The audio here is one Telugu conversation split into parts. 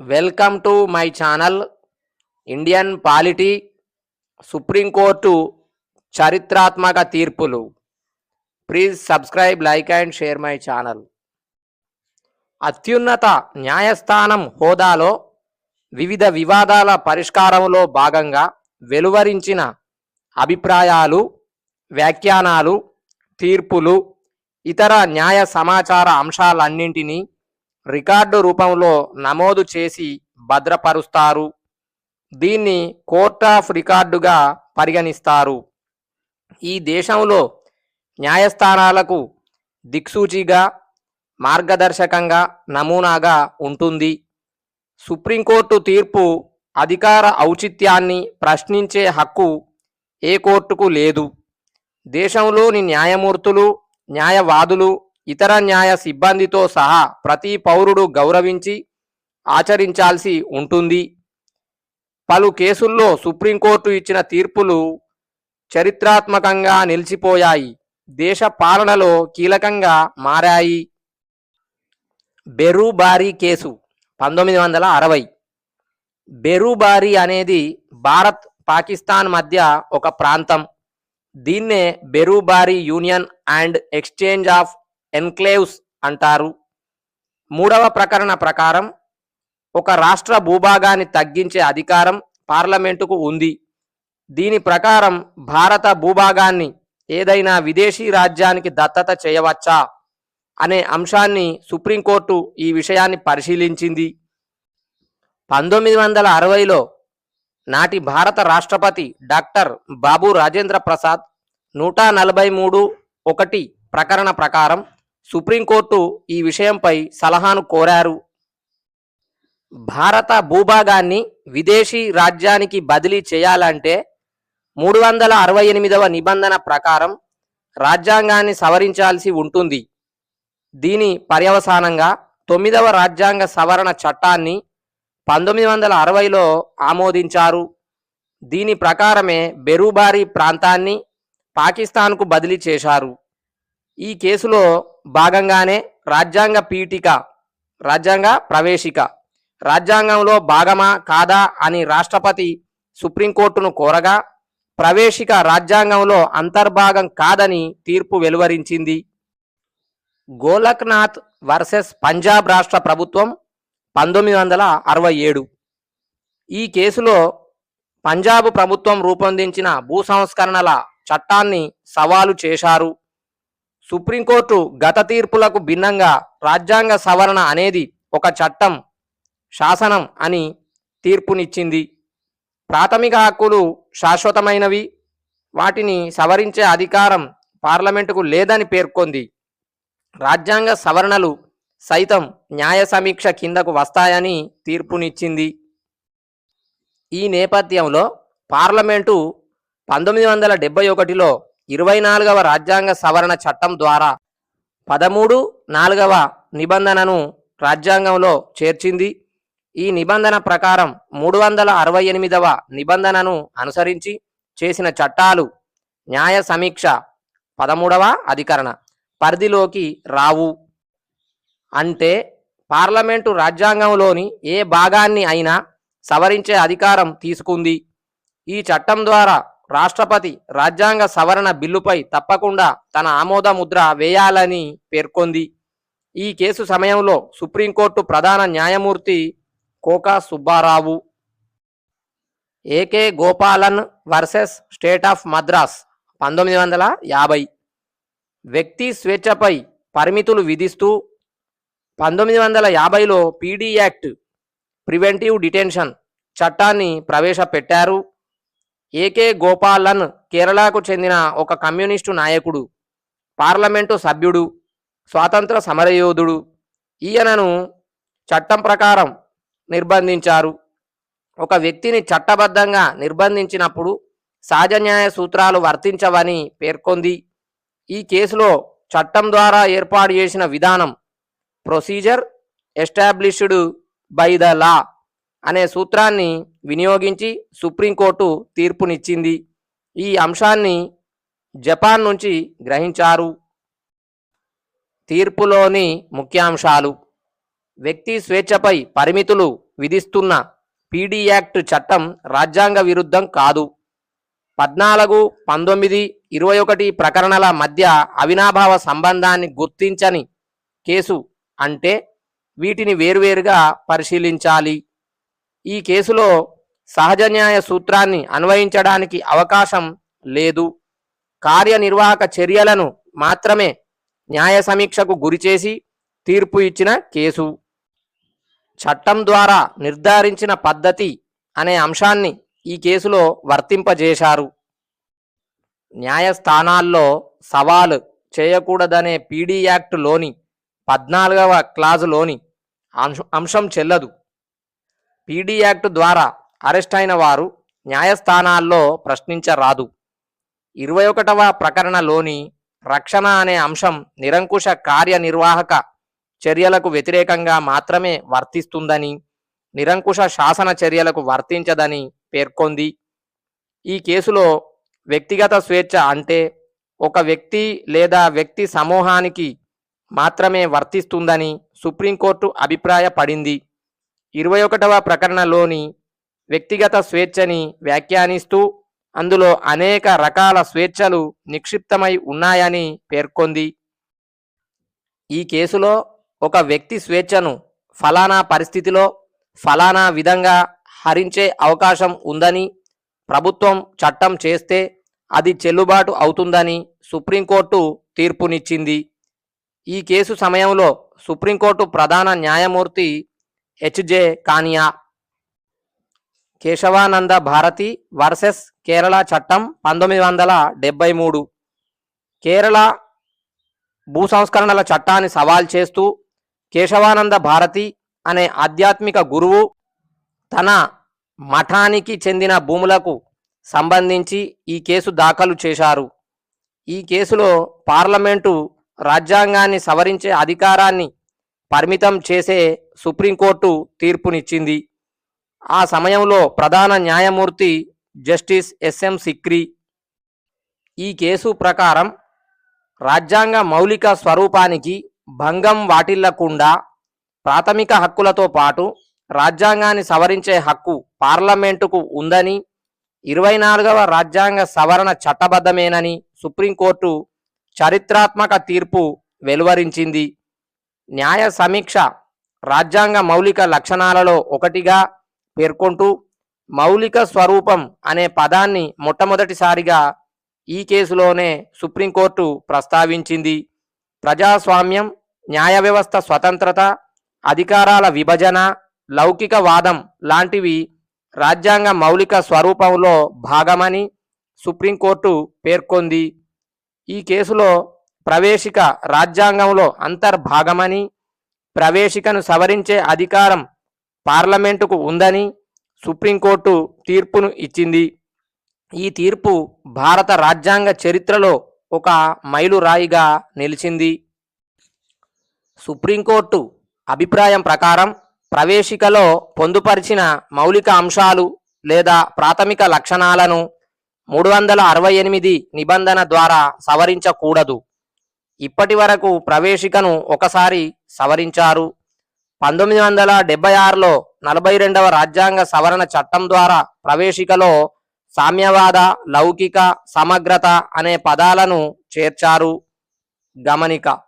Welcome to my channel Indian polity supreme court చరిత్రాత్మక తీర్పులు. Please subscribe like and share my channel. అత్యున్నత న్యాయస్థానం హోదాలో వివిధ వివాదాల పరిష్కారంలో భాగంగా వెలువరించిన అభిప్రాయాలు వ్యాఖ్యానాలు తీర్పులు ఇతర న్యాయ సమాచార అంశాలన్నింటినీ రికార్డు రూపంలో నమోదు చేసి భద్రపరుస్తారు. దీన్ని కోర్ట్ ఆఫ్ రికార్డుగా పరిగణిస్తారు. ఈ దేశంలో న్యాయస్థానాలకు దిక్సూచిగా మార్గదర్శకంగా నమూనాగా ఉంటుంది. సుప్రీంకోర్టు తీర్పు అధికార ఔచిత్యాన్ని ప్రశ్నించే హక్కు ఏ కోర్టుకు లేదు. దేశంలోని న్యాయమూర్తులు న్యాయవాదులు ఇతర న్యాయ సిబ్బందితో సహా ప్రతి పౌరుడు గౌరవించి ఆచరించాల్సి ఉంటుంది. పలు కేసుల్లో సుప్రీంకోర్టు ఇచ్చిన తీర్పులు చరిత్రాత్మకంగా నిలిచిపోయాయి. దేశ పాలనలో కీలకంగా మారాయి. బెరూబారీ కేసు పంతొమ్మిది వందల అరవై. బెరూబారీ అనేది భారత్ పాకిస్తాన్ మధ్య ఒక ప్రాంతం. దీన్నే Berubari union and exchange of enclaves అంటారు. మూడవ ప్రకరణ ప్రకారం ఒక రాష్ట్ర భూభాగాన్ని తగ్గించే అధికారం పార్లమెంటుకు ఉంది. దీని ప్రకారం భారత భూభాగాన్ని ఏదైనా విదేశీ రాజ్యానికి దత్తత చేయవచ్చా అనే అంశాన్ని సుప్రీంకోర్టు ఈ విషయాన్ని పరిశీలించింది. పంతొమ్మిది వందల అరవైలో నాటి భారత రాష్ట్రపతి డాక్టర్ బాబు రాజేంద్ర ప్రసాద్ నూట నలభై మూడు ఒకటి ప్రకరణ ప్రకారం సుప్రీంకోర్టు ఈ విషయంపై సలహాను కోరారు. భారత భూభాగాన్ని విదేశీ రాజ్యానికి బదిలీ చేయాలంటే మూడు వందల అరవై ఎనిమిదవ నిబంధన ప్రకారం రాజ్యాంగాన్ని సవరించాల్సి ఉంటుంది. దీని పర్యవసానంగా తొమ్మిదవ రాజ్యాంగ సవరణ చట్టాన్ని పంతొమ్మిది వందల అరవైలో ఆమోదించారు. దీని ప్రకారమే బెరూబారీ ప్రాంతాన్ని పాకిస్తాన్కు బదిలీ చేశారు. ఈ కేసులో భాగంగానే రాజ్యాంగ పీఠిక రాజ్యాంగ ప్రవేశిక. రాజ్యాంగంలో భాగమా కాదా అని రాష్ట్రపతి సుప్రీంకోర్టును కోరగా ప్రవేశిక రాజ్యాంగంలో అంతర్భాగం కాదని తీర్పు వెలువరించింది. గోలక్నాథ్ వర్సెస్ పంజాబ్ రాష్ట్ర ప్రభుత్వం పంతొమ్మిది వందల అరవై ఏడు. ఈ కేసులో పంజాబ్ ప్రభుత్వం రూపొందించిన భూ సంస్కరణల చట్టాన్ని సవాలు చేశారు. సుప్రీంకోర్టు గత తీర్పులకు భిన్నంగా రాజ్యాంగ సవరణ అనేది ఒక చట్టం శాసనం అని తీర్పునిచ్చింది. ప్రాథమిక హక్కులు శాశ్వతమైనవి వాటిని సవరించే అధికారం పార్లమెంటుకు లేదని పేర్కొంది. రాజ్యాంగ సవరణలు సైతం న్యాయ సమీక్ష కిందకు వస్తాయని తీర్పునిచ్చింది. ఈ నేపథ్యంలో పార్లమెంటు పంతొమ్మిది వందల డెబ్బై ఒకటిలో ఇరవై నాలుగవ రాజ్యాంగ సవరణ చట్టం ద్వారా పదమూడు నాలుగవ నిబంధనను రాజ్యాంగంలో చేర్చింది. ఈ నిబంధన ప్రకారం మూడు వందల అరవై ఎనిమిదవ నిబంధనను అనుసరించి చేసిన చట్టాలు న్యాయ సమీక్ష పదమూడవ అధికరణ పరిధిలోకి రావు. అంటే పార్లమెంటు రాజ్యాంగంలోని ఏ భాగాన్ని అయినా సవరించే అధికారం తీసుకుంది. ఈ చట్టం ద్వారా రాష్ట్రపతి రాజ్యాంగ సవరణ బిల్లుపై తప్పకుండా తన ఆమోద ముద్ర వేయాలని పేర్కొంది. ఈ కేసు సమయంలో సుప్రీంకోర్టు ప్రధాన న్యాయమూర్తి Koka Subbarao AK Gopalan versus state of Madras పంతొమ్మిది వందల యాభై. వ్యక్తి స్వేచ్ఛపై పరిమితులు విధిస్తూ పంతొమ్మిది వందల యాభైలో పీడీ యాక్ట్ ప్రివెంటివ్ డిటెన్షన్ చట్టాన్ని ప్రవేశపెట్టారు. ఏకే గోపాలన్ కేరళకు చెందిన ఒక కమ్యూనిస్టు నాయకుడు పార్లమెంటు సభ్యుడు స్వాతంత్ర సమరయోధుడు. ఈయనను చట్టం ప్రకారం నిర్బంధించారు. ఒక వ్యక్తిని చట్టబద్ధంగా నిర్బంధించినప్పుడు సహజ న్యాయ సూత్రాలు వర్తించవని పేర్కొంది. ఈ కేసులో చట్టం ద్వారా ఏర్పాటు చేసిన విధానం procedure established by the law. అనే సూత్రాన్ని వినియోగించి సుప్రీంకోర్టు తీర్పునిచ్చింది. ఈ అంశాన్ని జపాన్ నుంచి గ్రహించారు. తీర్పులోని ముఖ్యాంశాలు. వ్యక్తి స్వేచ్ఛపై పరిమితులు విధిస్తున్న పీడీ యాక్ట్ చట్టం రాజ్యాంగ విరుద్ధం కాదు. పద్నాలుగు పంతొమ్మిది ఇరవై ఒకటి ప్రకరణల మధ్య అవినాభావ సంబంధాన్ని గుర్తించని కేసు అంటే వీటిని వేరువేరుగా పరిశీలించాలి. ఈ కేసులో సహజ న్యాయ సూత్రాన్ని అన్వయించడానికి అవకాశం లేదు. కార్యనిర్వాహక చర్యలను మాత్రమే న్యాయ సమీక్షకు గురిచేసి తీర్పు ఇచ్చిన కేసు. చట్టం ద్వారా నిర్ధారించిన పద్ధతి అనే అంశాన్ని ఈ కేసులో వర్తింపజేశారు. న్యాయస్థానాల్లో సవాలు చేయకూడదనే పీడీ యాక్ట్లోని పద్నాలుగవ క్లాజులోని అంశం చెల్లదు. పీడీ యాక్ట్ ద్వారా అరెస్ట్ అయిన వారు న్యాయస్థానాల్లో ప్రశ్నించరాదు. ఇరవై ఒకటవ ప్రకరణలోని రక్షణ అనే అంశం నిరంకుశ కార్యనిర్వాహక చర్యలకు వ్యతిరేకంగా మాత్రమే వర్తిస్తుందని నిరంకుశ శాసన చర్యలకు వర్తించదని పేర్కొంది. ఈ కేసులో వ్యక్తిగత స్వేచ్ఛ అంటే ఒక వ్యక్తి లేదా వ్యక్తి సమూహానికి మాత్రమే వర్తిస్తుందని సుప్రీంకోర్టు అభిప్రాయపడింది. ఇరవై ఒకటవ ప్రకరణలోని వ్యక్తిగత స్వేచ్ఛని వ్యాఖ్యానిస్తూ అందులో అనేక రకాల స్వేచ్ఛలు నిక్షిప్తమై ఉన్నాయని పేర్కొంది. ఈ కేసులో ఒక వ్యక్తి స్వేచ్ఛను ఫలానా పరిస్థితిలో ఫలానా విధంగా హరించే అవకాశం ఉందని ప్రభుత్వం చట్టం చేస్తే అది చెల్లుబాటు అవుతుందని సుప్రీంకోర్టు తీర్పునిచ్చింది. ఈ కేసు సమయంలో సుప్రీంకోర్టు ప్రధాన న్యాయమూర్తి హెచ్జే కానియా. కేశవానంద భారతి వర్సెస్ కేరళ చట్టం పంతొమ్మిది వందల డెబ్బై మూడు. కేరళ భూ సంస్కరణల చట్టాన్ని సవాల్ చేస్తూ కేశవానంద భారతి అనే ఆధ్యాత్మిక గురువు తన మఠానికి చెందిన భూములకు సంబంధించి ఈ కేసు దాఖలు చేశారు. ఈ కేసులో పార్లమెంటు రాజ్యాంగాన్ని సవరించే అధికారాన్ని పరిమితం చేసే సుప్రీంకోర్టు తీర్పునిచ్చింది. ఆ సమయంలో ప్రధాన న్యాయమూర్తి జస్టిస్ ఎస్ఎం సిక్రీ. ఈ కేసు ప్రకారం రాజ్యాంగ మౌలిక స్వరూపానికి భంగం వాటిల్లకుండా ప్రాథమిక హక్కులతో పాటు రాజ్యాంగాన్ని సవరించే హక్కు పార్లమెంటుకు ఉందని ఇరవై నాలుగవ రాజ్యాంగ సవరణ చట్టబద్ధమేనని సుప్రీంకోర్టు చరిత్రాత్మక తీర్పు వెలువరించింది. న్యాయ సమీక్ష రాజ్యాంగ మౌలిక లక్షణాలలో ఒకటిగా పేర్కొంటూ మౌలిక స్వరూపం అనే పదాన్ని మొట్టమొదటిసారిగా ఈ కేసులోనే సుప్రీంకోర్టు ప్రస్తావించింది. ప్రజాస్వామ్యం న్యాయ వ్యవస్థ స్వతంత్రత అధికారాల విభజన లౌకిక వాదం లాంటివి రాజ్యాంగ మౌలిక స్వరూపంలో భాగమని సుప్రీంకోర్టు పేర్కొంది. ఈ కేసులో ప్రవేశిక రాజ్యాంగంలో అంతర్భాగమని ప్రవేశికను సవరించే అధికారం పార్లమెంటుకు ఉందని సుప్రీంకోర్టు తీర్పును ఇచ్చింది. ఈ తీర్పు భారత రాజ్యాంగ చరిత్రలో ఒక మైలురాయిగా నిలిచింది. సుప్రీంకోర్టు అభిప్రాయం ప్రకారం ప్రవేశికలో పొందుపరిచిన మౌలిక అంశాలు లేదా ప్రాథమిక లక్షణాలను మూడు వందల అరవై ఎనిమిది నిబంధన ద్వారా సవరించకూడదు. ఇప్పటి వరకు ప్రవేశికను ఒకసారి సవరించారు. పంతొమ్మిది వందల డెబ్బై ఆరులో నలభై రెండవ రాజ్యాంగ సవరణ చట్టం ద్వారా ప్రవేశికలో సామ్యవాద లౌకిక సమగ్రత అనే పదాలను చేర్చారు. గమనిక.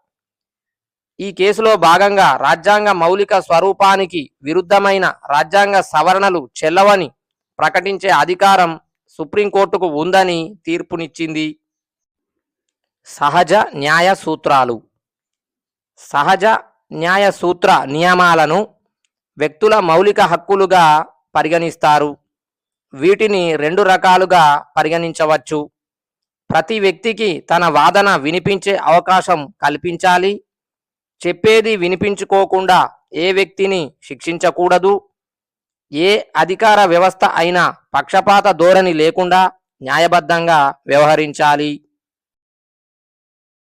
ఈ కేసులో భాగంగా రాజ్యాంగ మౌలిక స్వరూపానికి విరుద్ధమైన రాజ్యాంగ సవరణలు చెల్లవని ప్రకటించే అధికారం సుప్రీంకోర్టుకు ఉందని తీర్పునిచ్చింది. సహజ న్యాయ సూత్రాలు సహజ న్యాయ సూత్ర నియమాలను వ్యక్తుల మౌలిక హక్కులుగా పరిగణిస్తారు. వీటిని రెండు రకాలుగా పరిగణించవచ్చు. ప్రతి వ్యక్తికి తన వాదన వినిపించే అవకాశం కల్పించాలి. చెప్పేది వినిపించుకోకుండా ఏ వ్యక్తిని శిక్షించకూడదు. ఏ అధికార వ్యవస్థ అయినా పక్షపాత ధోరణి లేకుండా న్యాయబద్ధంగా వ్యవహరించాలి.